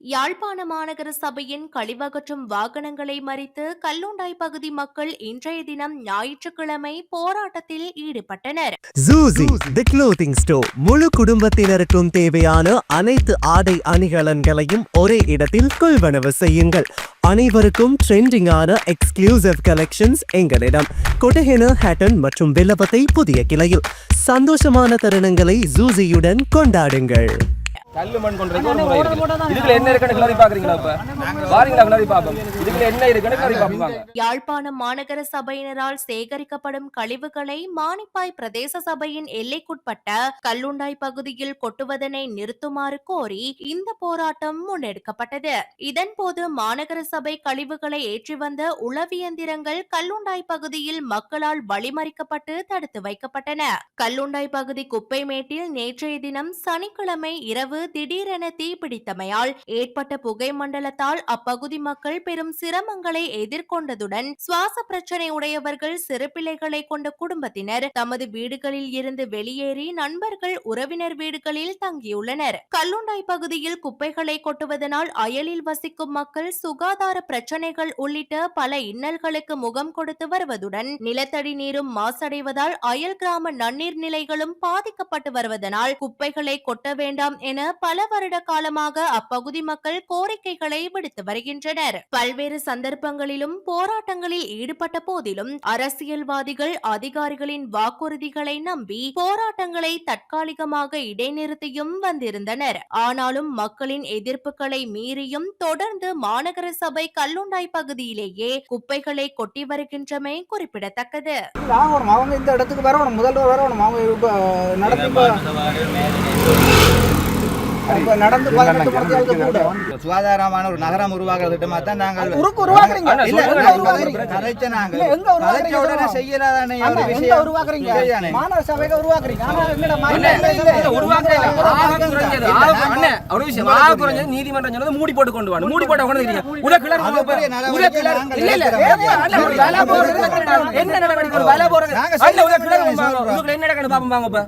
யாழ்ப்பாண மாநகர சபையின் கழிவகற்றும் வாகனங்களை மறித்து கல்லுண்டாய் பகுதி மக்கள் இன்றைய தினம் ஞாயிற்றுக்கிழமை போராட்டத்தில் ஈடுபட்டனர். ஜூசி தி க்ளோதிங் ஸ்டோர் முழு குடும்பத்தினருக்கும் தேவையான அனைத்து ஆடை அணிகலன்களையும் ஒரே இடத்தில் கொள்வனவு செய்யுங்கள். அனைவருக்கும் ட்ரெண்டிங்கான எக்ஸ்க்ளூசிவ் கலெக்ஷன்ஸ் எங்களிடம். கொட்டஹென ஹேட்டன் மற்றும் வில்லபத்தை புதிய கிளையில். சந்தோஷமான தருணங்களை ஜூசியுடன் கொண்டாடுங்கள். கல்லு மண் கொண்டு ஒரு முறை இருக்கு. இதுக்குள்ள என்ன இருக்குன்னு கிளறி பாக்குறீங்களா இப்ப? வாரீங்களா கிளறி பாப்போம் இதுக்குள்ள என்ன இருக்குன்னு கிளறி பாப்பாங்க யாழ்ப்பாணம் மாநகர சபையினரால் சேகரிக்கப்படும் கழிவுகளை மானிப்பாய் பிரதேச சபையின் எல்லைக்குட்பட்ட கல்லுண்டாய் பகுதியில் கொட்டுவதனை நிறுத்துமாறு கோரி இந்த போராட்டம் முன்னெடுக்கப்பட்டது. இதன்போது மாநகர சபை கழிவுகளை ஏற்றி வந்த உளவியந்திரங்கள் கல்லுண்டாய் பகுதியில் மக்களால் வழிமறிக்கப்பட்டு தடுத்து வைக்கப்பட்டன. கல்லுண்டாய் பகுதி குப்பை மேட்டில் நேற்றைய தினம் சனிக்கிழமை இரவு திடீரென தீப்பிடித்தமையால் ஏற்பட்ட புகை மண்டலத்தால் அப்பகுதி மக்கள் பெரும் சிரமங்களை எதிர்கொண்டதுடன் சுவாச பிரச்சனை உடையவர்கள் சிறுபிள்ளைகளை கொண்ட குடும்பத்தினர் தமது வீடுகளில் இருந்து வெளியேறி நண்பர்கள் உறவினர் வீடுகளில் தங்கியுள்ளனர். கல்லுண்டாய் பகுதியில் குப்பைகளை கொட்டுவதனால் அயலில் வசிக்கும் மக்கள் சுகாதார பிரச்சனைகள் உள்ளிட்ட பல இன்னல்களுக்கு முகம் கொடுத்து வருவதுடன் நிலத்தடி நீரும் மாசடைவதால் அயல் கிராம நன்னீர் நிலைகளும் பாதிக்கப்பட்டு வருவதனால் குப்பைகளை கொட்ட வேண்டாம் என பல வருட காலமாக அப்பகுதி மக்கள் கோரிக்கைகளை விடுத்து வருகின்றனர். பல்வேறு சந்தர்ப்பங்களிலும் போராட்டங்களில் ஈடுபட்ட போதிலும் அரசியல்வாதிகள் அதிகாரிகளின் வாக்குறுதிகளை நம்பி போராட்டங்களை தற்காலிகமாக இடைநிறுத்தியும் வந்திருந்தனர். ஆனாலும் மக்களின் எதிர்ப்புகளை மீறியும் தொடர்ந்து மாநகர சபை கல்லுண்டாய் பகுதியிலேயே குப்பைகளை கொட்டி வருகின்றமை குறிப்பிடத்தக்கது. அவங்க இந்த இடத்துக்கு வரணும். முதல்வர் வரணும். அவங்க சுகாதாரமான ஒரு நகரம் உருவாக்குற திட்டமா தான் நாங்கள் கதைச்ச நாங்கள். கதைச்ச உடனே. செய்யலாதானே உருவாக்குறீங்க? மாநகர சபைக்கு உருவாக்குறீங்க. நீதிமன்றம் சொன்னது மூடி போட்டு கொண்டு வாங்க. மூடி போட்டா கொண்டு என்ன நடவடிக்கை? என்ன பாப்போம் இப்ப.